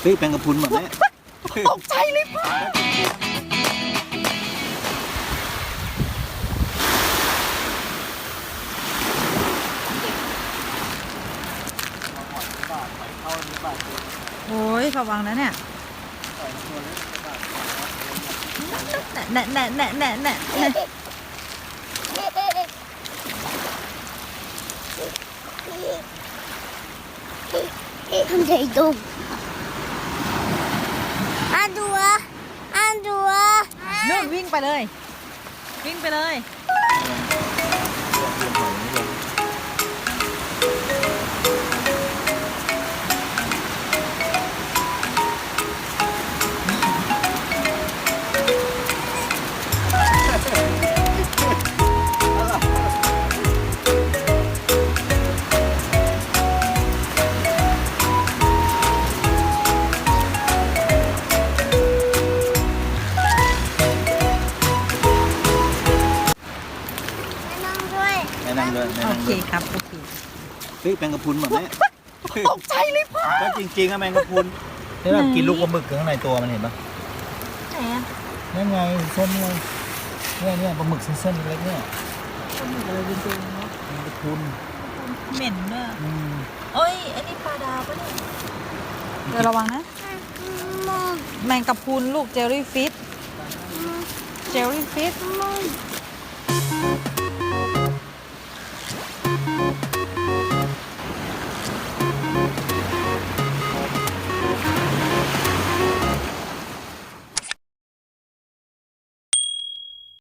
เฮ้ยแปลงกระพุนแบบแม่ตกใจเลยพ่อโอ้ยระวังนะเนี่ยแน่แน่แน่แน่แน่แน่ Không thấy đúng Ăn đùa Ăn đùa นู่น วิ่งไปเลย วิ่งไปเลย đuôi แม่นั่งด้วยแม่โอนั่งเคด้วยครับโอเคเฮ้ยแปลงกระพุนแบบแม่ตกใจเลยพ่อก็จริงๆอะแมงกระพุนนี่แบบกินลูกปลาหมึกข้างในตัวมันเห็นปะไหนอะนั่นไงเส้นนี่ไงเนี่ยเนี่ยปลาหมึกเส้นๆเล็กๆเนี่ยปลาหมึกอะไรเป็นตัวเนาะแมงกระพุนเหม็นด้วยอืมโอ้ยอันนี้ปลาดาวปะเนี่ยเดี๋ยวระวังนะ Mơ แมงกะพรุนลูกเจลลี่ฟิชเจลลี่ฟิช Mơ